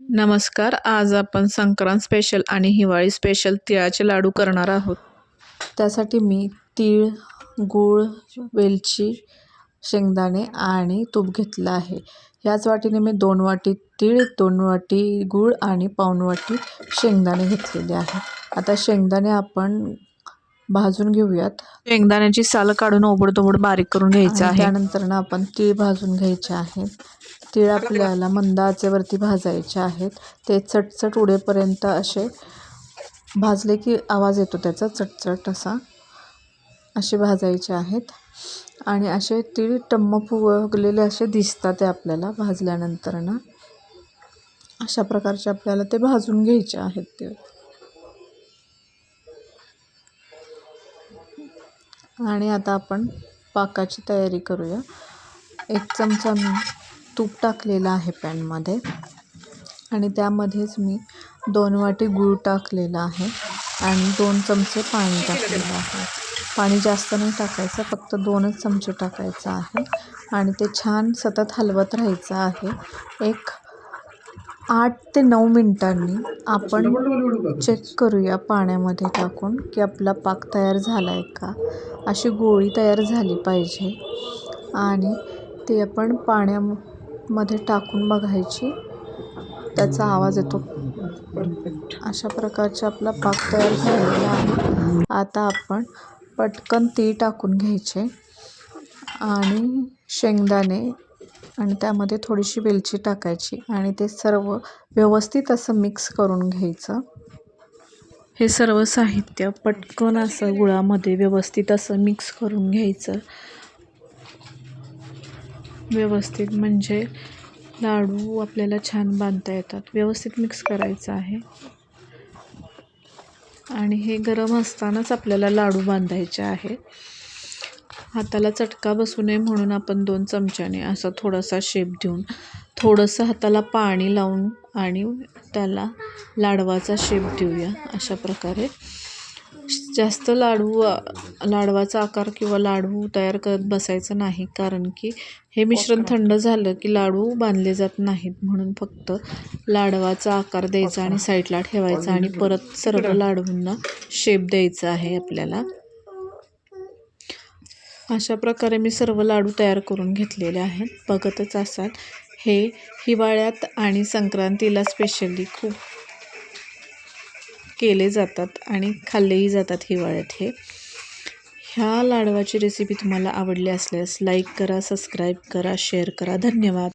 नमस्कार. आज आपण संक्रांत स्पेशल आणि हिवाळी स्पेशल तिळाचे लाडू करणार आहोत. त्यासाठी मी तीळ गूळ वेलची शेंगदाणे आणि तूप घेतलं आहे. याच वाटीने मी दोन वाटी तीळ दोन वाटी गूळ आणि पाऊण वाटी शेंगदाणे घेतलेले आहे. आता शेंगदाणे आपण भाजून घेऊयात. शेंगदाण्याची साल काढून ओबडधोबड बारीक करून घ्यायचं आहे. त्यानंतर ना आपण तीळ भाजून घ्यायचे आहेत तीळ आपल्याला मंद आचेवरती भाजायचे आहेत. ते चटचट उडेपर्यंत असे भाजले की आवाज येतो त्याचा चटचट असा. असे भाजायचे आहेत. आणि असे तीळ टम्म फुगलेले असे दिसतात ते आपल्याला भाजल्यानंतर ना. अशा प्रकारचे आपल्याला ते भाजून घ्यायचे आहेत तीळ आणि आता आपण पाकाची तयारी करूया. एक चमचा मी तूप टाकलेलं आहे पॅनमध्ये आणि त्यामध्येच मी दोन वाटी गूळ टाकलेलं आहे आणि दोन चमचे पाणी टाकलेलं आहे. पाणी जास्त नाही टाकायचं फक्त दोनच चमचे टाकायचं आहे आणि ते छान सतत हलवत राहायचं आहे. एक आठ ते नऊ मिनटांनी आपण चेक करूया पाण्यामध्ये टाकून की आपला पाक तयार झाला आहे का? अशी गोळी तयार झाली पाहिजे. आणि ते आपण पाण्यामध्ये टाकून बघायची. त्याचा आवाज येतो. अशा प्रकारचा आपला पाक तयार झालेला आहे. आता आपण पटकन ती टाकून घ्यायचे. आणि शेंगदाणे आणि त्यामध्ये थोडीशी वेलची टाकायची आणि ते सर्व व्यवस्थित असं मिक्स करून घ्यायचं. हे सर्व साहित्य पटकन असं गुळामध्ये व्यवस्थित असं मिक्स करून घ्यायचं. व्यवस्थित म्हणजे लाडू आपल्याला छान बांधता येतात. व्यवस्थित मिक्स करायचं आहे. आणि हे गरम असतानाच आपल्याला लाडू बांधायचे आहे हाताला चटका बसू नये म्हणून आपण दोन चमच्याने असा थोडासा शेप देऊन थोडंसं हाताला पाणी लावून आणि त्याला लाडवाचा शेप देऊया अशा प्रकारे. जास्त लाडू लाडवाचा आकार किंवा लाडू तयार करत बसायचं नाही कारण की हे मिश्रण थंड झालं की लाडू बांधले जात नाहीत म्हणून फक्त लाडवाचा आकार द्यायचा आणि साईडला ठेवायचा आणि परत सर्व लाडूंना शेप द्यायचा आहे आपल्याला. अशा प्रकारे मी सर्व लाडू तयार करून घेतलेले आहेत. बघतच असाल. हे हिवाळ्यात आणि संक्रांतीला स्पेशली खूप केले जातात आणि खाल्लेही जातात हिवाळ्यात हे. ह्या लाडवाची रेसिपी तुम्हाला आवडली असल्यास लाईक करा सबस्क्राईब करा शेअर करा. धन्यवाद.